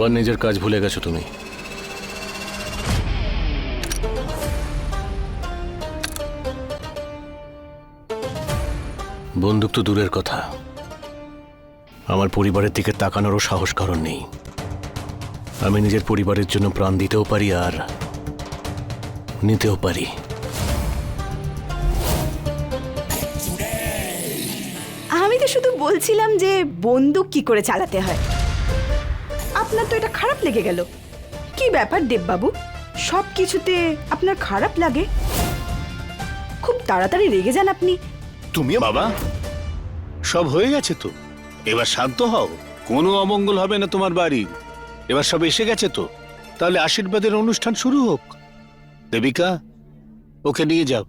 আবার নিজের কাজ ভুলে গেছো তুমি। বন্দুক তো দূরের কথা। আমার পরিবারের দিকে তাকানোরও সাহস কারণ নেই। আমি নিজের পরিবারের জন্য প্রাণ দিতেও পারি আর নিতেও পারি। আমি তো শুধু বলছিলাম যে বন্দুক কি করে চালাতে হয়। আপনার তো এটা খারাপ লেগে গেল। কি ব্যাপার দেববাবু? সব কিছুতে আপনার খারাপ লাগে? খুব তাড়াতাড়ি রেগে যান আপনি। তুমি বাবা। সব হয়ে গেছে তো। এবার শান্ত হও। কোনো অমঙ্গল হবে না তোমার বাড়ির এবার সব এসে গেছে তো। তাহলে আশীর্বাদের অনুষ্ঠান শুরু হোক। দেবিকা, ওকে নিয়ে যাও।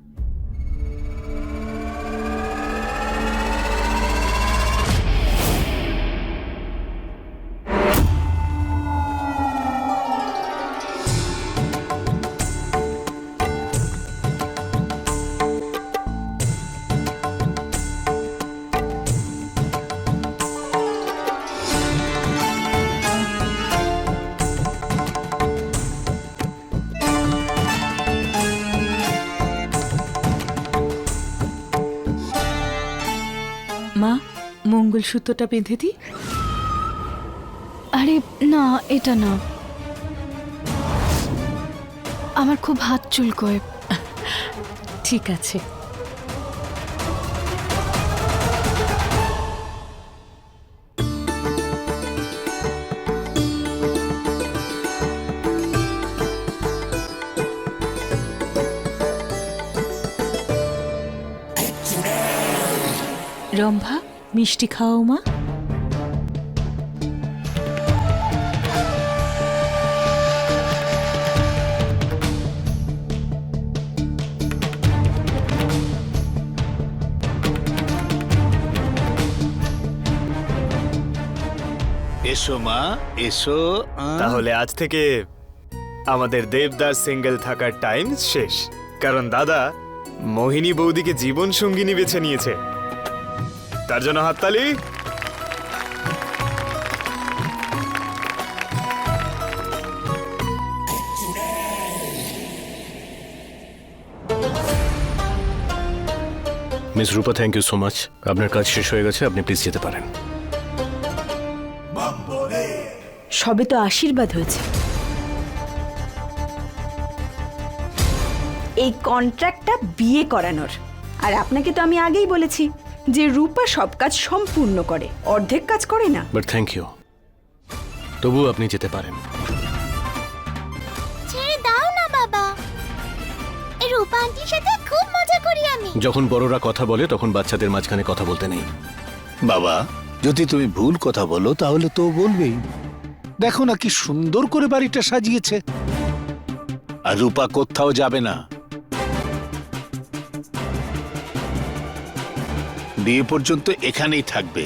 মঙ্গলসূত্রটা বেঁধে দিই? আরে না এটা না। আমার খুব হাত চুলকোয়। ঠিক আছে। রম্ভা? মিষ্টি খাও মা। এসো মা। এসো তাহলে আজ থেকে আমাদের দেবদাস সিঙ্গেল থাকার টাইম শেষ। কারণ দাদা মোহিনী বৌদিকে জীবন সঙ্গিনী বেছে নিয়েছে। তার জন্য হাততালি miss Rupa thank you so much আপনার কাজ শেষ হয়ে গেছে আপনি প্লিজ যেতে পারেন। সবে তো আশীর্বাদ হয়েছে। এই কন্ট্রাক্টটা বিয়ে করানোর। আর আপনাকে তো আমি আগেই বলেছি যে রূপা সব কাজ সম্পূর্ণ করে অর্ধেক কাজ করে না। বাট থ্যাংক ইউ তবু আপনি যেতে পারেন। ছেড়ে দাও না বাবা। এই রূপা আন্টির সাথে খুব মজা করি আমি। যখন বড়রা কথা বলে তখন বাচ্চাদের মাঝখানে কথা বলতে নেই। বাবা যদি তুমি ভুল কথা বলো তাহলে তো বলবেই। দেখো না কি সুন্দর করে বাড়িটা সাজিয়েছে। আর রূপা কোথাও যাবে না। বিয়ে পর্যন্ত এখানেই থাকবে।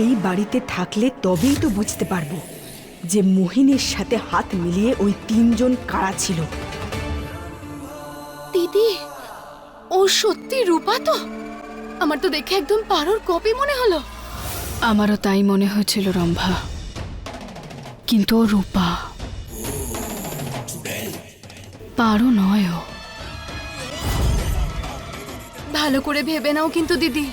এই বাড়িতে থাকলে তবেই তো বুঝতে পারব যে মোহিনীর সাথে হাত মিলিয়ে ওই তিনজন কারা ছিল। দিদি ও সত্যি রূপা তো? আমার তো দেখে একদম পারোর কপি মনে হলো। আমারও তাই মনে হয়েছিল রম্ভা। কিন্তু ও রূপা। পারো নয় ও। ভালো করে ভেবে নাও কিন্তু দিদি।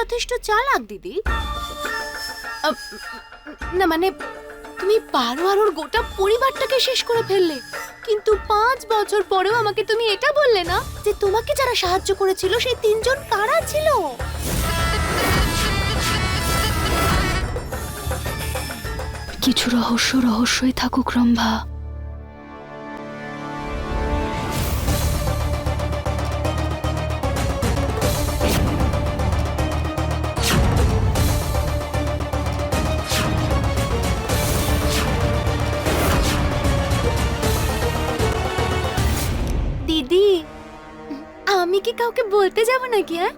যথেষ্ট চালাক, দিদি। না মানে তুমি পারো আর ওর গোটা পরিবারটাকে শেষ করে ফেললে। কিন্তু পাঁচ বছর পরেও আমাকে তুমি এটা বললে না যে তোমাকে যারা সাহায্য করেছিল, সেই তিনজন কারা ছিল? কিছু রহস্য রহস্যই থাকুক, রম্ভা। কাউকে বলতে যাব নাকি হ্যাঁ?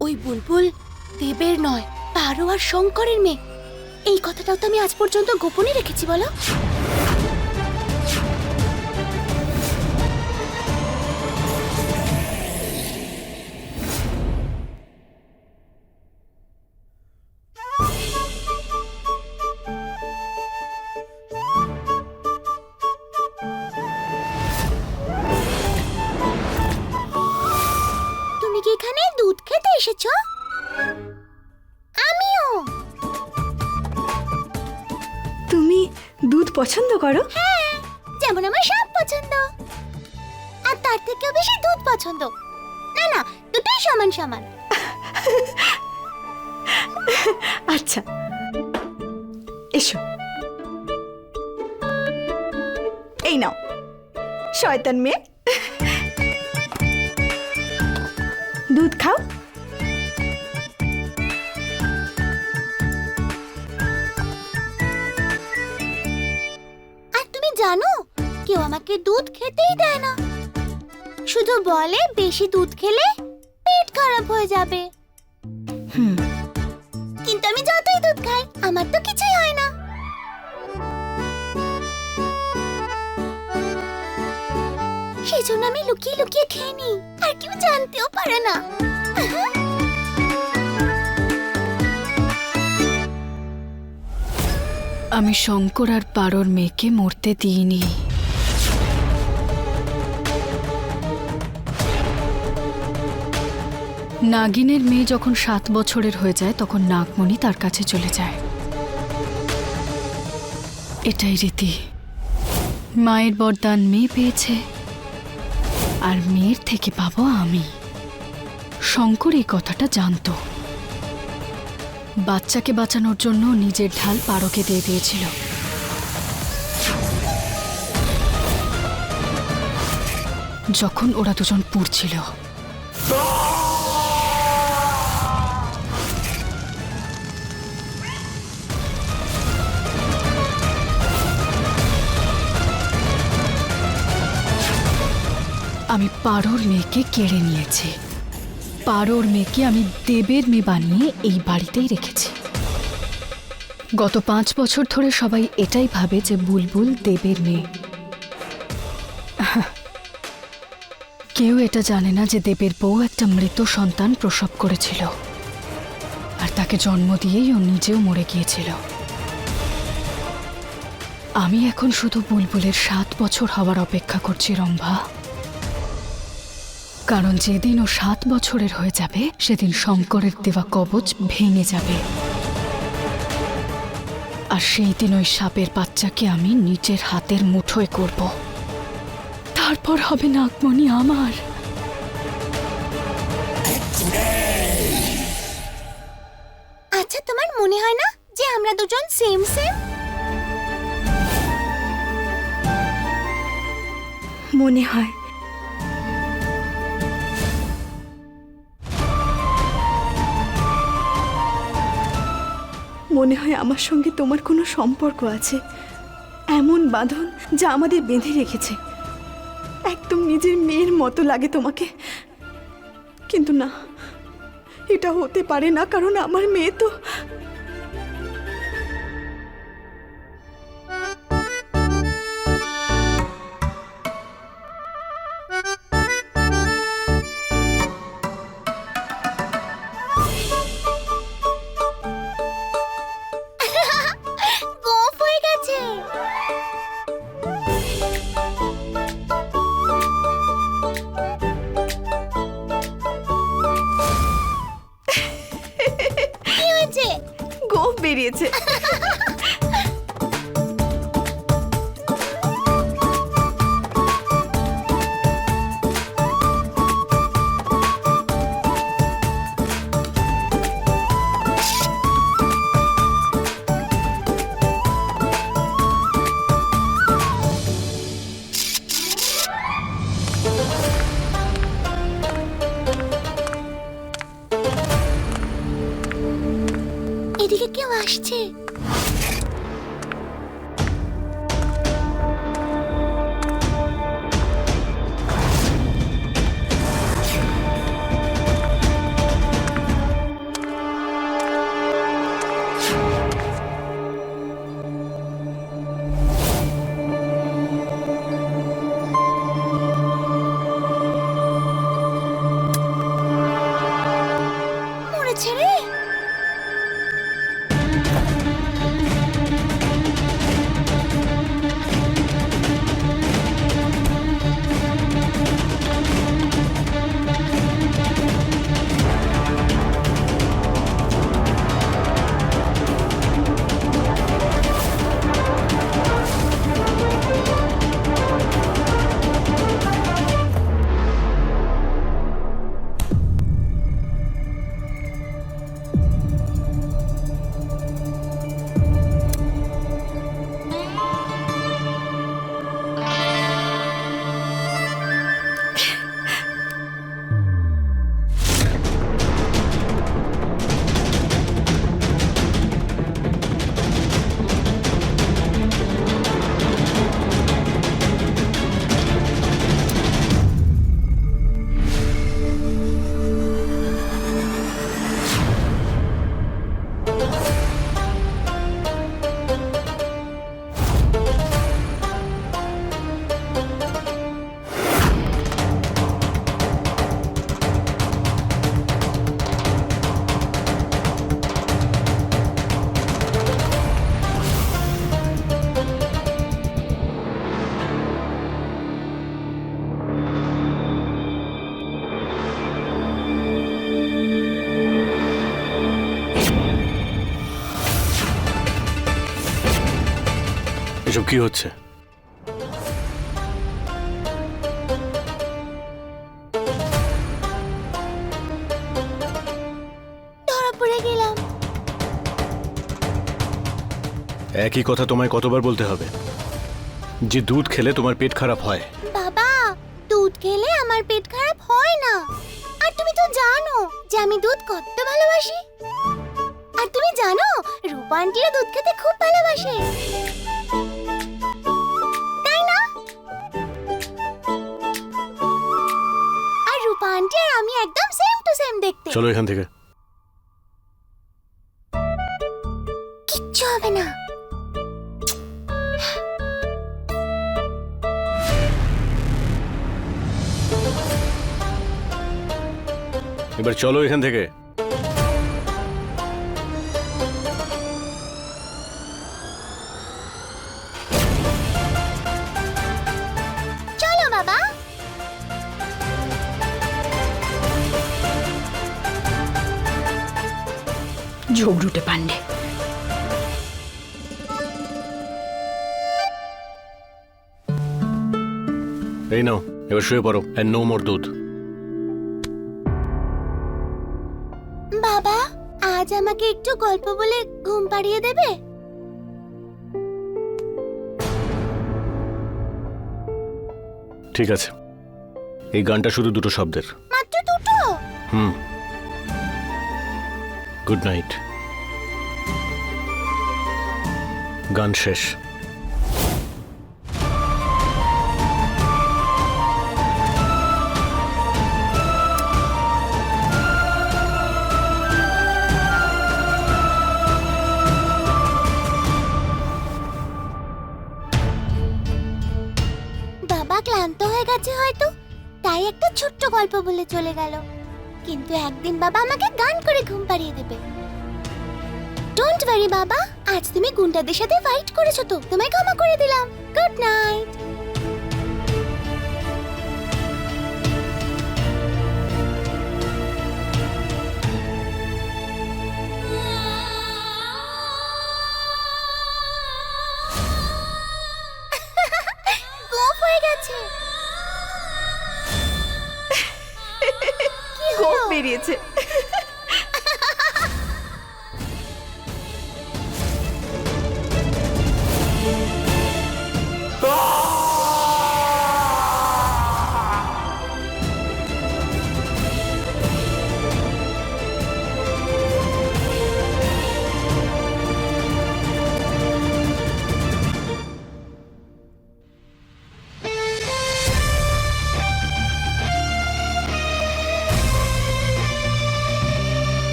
ওই বুলবুল দেবের নয়, পারো আর শঙ্করের মেয়ে। এই কথাটাও তো আমি আজ পর্যন্ত গোপনে রেখেছি, বলো। এসেছ? আমিও। তুমি দুধ পছন্দ করো? হ্যাঁ যেমন আমার সব পছন্দ। আর তার থেকেও বেশি দুধ পছন্দ। না না দুটোই সমান সমান। আচ্ছা এসো। এই নাও শয়তান মেয়ে। আমাকে দুধ খেতেই দেয় না। শুধু বলে বেশি দুধ খেলে পেট খারাপ হয়ে যাবে। হুম, কিন্তু আমি যতই দুধ খাই, আমার তো কিছুই হয় না। সেই জন্য আমি লুকিয়ে লুকিয়ে খেয়ে নিই, আর কেউ জানতেও পারে না। আমি শঙ্কর আর পারোর মেয়েকে মরতে দিইনি। নাগিনের মেয়ে যখন সাত বছরের হয়ে যায়, তখন নাগমণি তার কাছে চলে যায়। এটাই রীতি। মায়ের বরদান মেয়ে পেয়েছে, আর মেয়ের থেকে পাবো আমি। শঙ্কর এই কথাটা জানতো। বাচ্চাকে বাঁচানোর জন্য নিজের ঢাল পারকে দিয়ে দিয়েছিল। যখন ওরা দুজন পুড়ছিল আমি পারোর মেয়েকে কেড়ে নিয়েছি। পারোর মেয়েকে আমি দেবের মেয়ে বানিয়ে এই বাড়িতেই রেখেছি। গত পাঁচ বছর ধরে সবাই এটাই ভাবে যে বুলবুল দেবের মেয়ে। কেউ এটা জানে না যে দেবের বউ একটা মৃত সন্তান প্রসব করেছিল। আর তাকে জন্ম দিয়েই ও নিজেও মরে গিয়েছিল। আমি এখন শুধু বুলবুলের সাত বছর হওয়ার অপেক্ষা করছি, রম্ভা। কারণ যেদিন ও সাত বছরের হয়ে যাবে সেদিন শঙ্করের দেওয়া কবচ ভেঙে যাবে। আর সেই দিন ওই সাপের বাচ্চাকে আমি নিজের হাতের মুঠোয় করব। তারপর হবে নাগমণি আমার। আচ্ছা তোমার মনে হয় না যে আমরা দুজন সেম সেম মনে হয়। মনে হয় আমার সঙ্গে তোমার কোনো সম্পর্ক আছে। এমন বাঁধন যা আমাদের বেঁধে রেখেছে। একদম নিজের মেয়ের মতো লাগে তোমাকে। কিন্তু না, এটা হতে পারে না কারণ আমার মেয়ে তো কি হচ্ছে? ধরা পড়ে গেলাম। একই কথা তোমায় কতবার বলতে হবে। যে দুধ খেলে তোমার পেট খারাপ হয়। বাবা দুধ খেলে আমার পেট খারাপ হয় না। আর তুমি তো জানো যে আমি দুধ কত ভালোবাসি। আর তুমি জানো রূপা আন্টিরা দুধ খেতে খুব ভালোবাসে। টু সেম দেখতে। চলো এখান থেকে। কিচ্ছু হবে না। এবার চলো এখান থেকে। ঝগড়ুটে পান্ডে এই নাও এবার শুয়ে পড়ো। অ্যান্ড নো মোর দুধ। বাবা আজ আমাকে একটু গল্প বলে ঘুম পাড়িয়ে দেবে? ঠিক আছে। এই গানটা শুধু দুটো শব্দের। মাত্র দুটো? হুম। গুড নাইট গান শেষ। বাবা ক্লান্ত হয়ে গেছে হয়তো, তাই একটা ছোট্ট গল্প বলে চলে গেল। কিন্তু একদিন বাবা আমাকে গান করে ঘুম পাড়িয়ে দেবে। ডোন্ট ওয়ারি বাবা। আজ তুমি গুন্ডাদের সাথে ফাইট করেছ তো তোমায় ক্ষমা করে দিলাম। গুড নাইট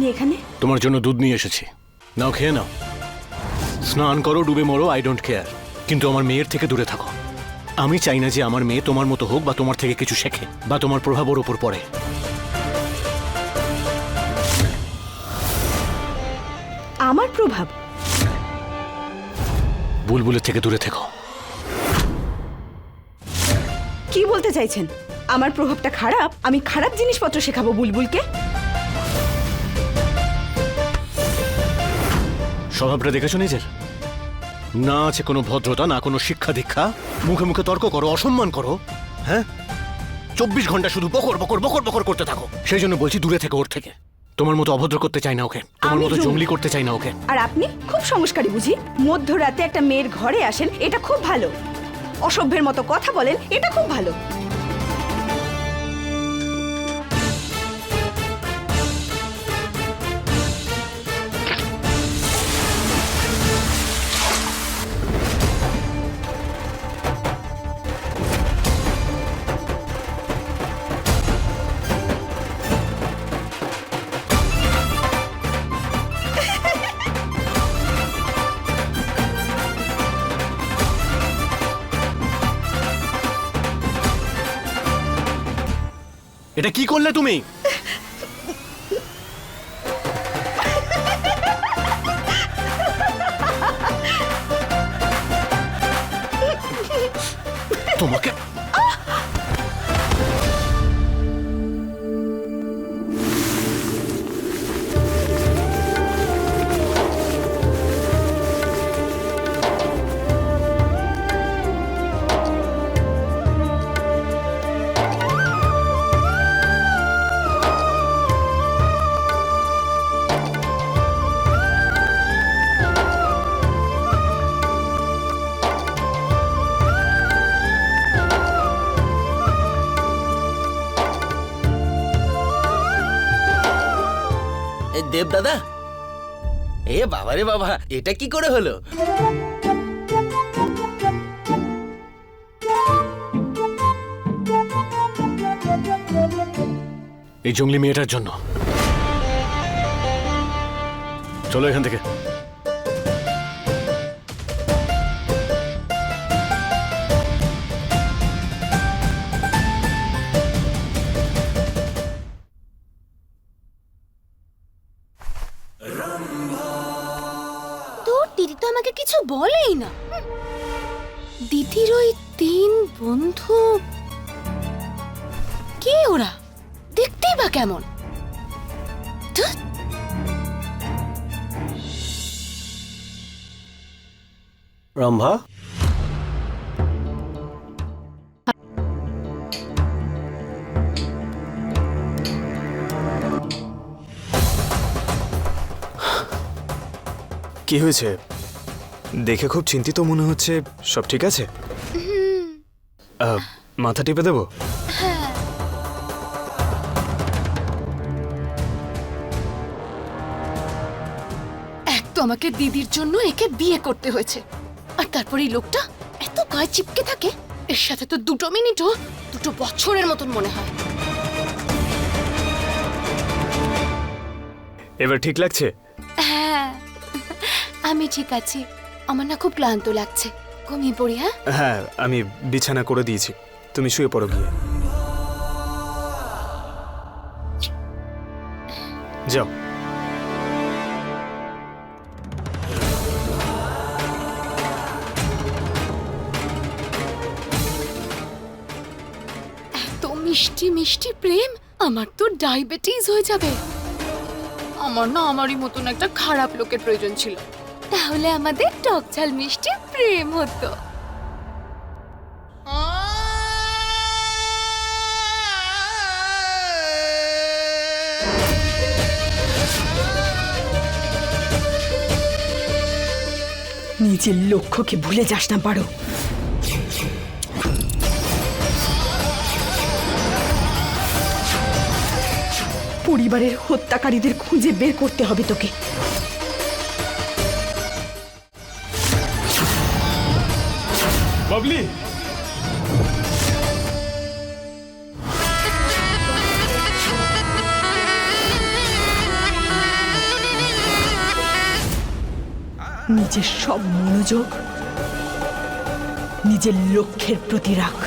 আপনি এখানে? তোমার জন্য দুধ নিয়ে এসেছি। নাও খেয়ে নাও। স্নান করো ডুবে মরো আই ডোন্ট কেয়ার কিন্তু আমার মেয়ের থেকে দূরে থাকো। আমি চাই না যে আমার মেয়ে তোমার মতো হোক বা তোমার থেকে কিছু শেখে বা তোমার প্রভাব ওর উপর পড়ে। আমার প্রভাব? বুলবুলের থেকে দূরে থেকো। কি বলতে চাইছেন? আমার প্রভাবটা খারাপ আমি খারাপ জিনিসপত্র শেখাবো বুলবুলকে? স্বভাবটা দেখেছ নিজের? না আছে কোনো ভদ্রতা না কোনো শিক্ষা দীক্ষা। মুখে মুখে তর্ক করো অসম্মান করো হ্যাঁ? চব্বিশ ঘণ্টা শুধু বকর বকর বকর বকর করতে থাকো। সেই জন্য বলছি দূরে থেকে ওর থেকে। তোমার মতো অভদ্র করতে চাই না ওকে। তোমার মতো জঙ্গলি। করতে চাই না ওকে। আর আপনি? খুব সংস্কারী বুঝি। মধ্যরাতে একটা মেয়ের ঘরে আসেন এটা খুব ভালো। অসভ্যের মতো কথা বলেন এটা খুব ভালো। এটা কি করলে তুমি? তোমাকে দেব দাদা। এ বাবা বাবা, এটা কি করে হলো? এই জঙ্গলি মেয়েটার জন্য। চলো এখান থেকে। দিদির ওই তিন বন্ধু। কে ওরা? দেখতেই বা কেমন। রম্ভা? কি হয়েছে? দেখে খুব চিন্তিত মনে হচ্ছে। সব ঠিক আছে? মাথা টিপে দেবো? এক তো আমাকে দিদির জন্য একে বিয়ে করতে হয়েছে। আর তারপর এই লোকটা এত গায়ে চিপকে থাকে এর সাথে তো দুটো মিনিটও দুটো বছরের মতন মনে হয়। এবার ঠিক লাগছে? হ্যাঁ আমি ঠিক আছি। আমার না খুব ক্লান্ত লাগছে। ঘুমিয়ে পড়ি হ্যাঁ? হ্যাঁ আমি বিছানা করে দিয়েছি। তুমি শুয়ে পড়ো গিয়ে। যাও। এত মিষ্টি মিষ্টি প্রেম আমার তো ডায়াবেটিস হয়ে যাবে। আমার না আমারই মতন একটা খারাপ লোকের প্রয়োজন ছিল। তাহলে আমাদের টক ঝাল মিষ্টি প্রেম হতো। নিজের লক্ষ্যকে ভুলে যাস না, পারো। পরিবারের হত্যাকারীদের খুঁজে বের করতে হবে তোকে। বাবলি নিজের সব মনোযোগ নিজের লক্ষ্যের প্রতি রাখ।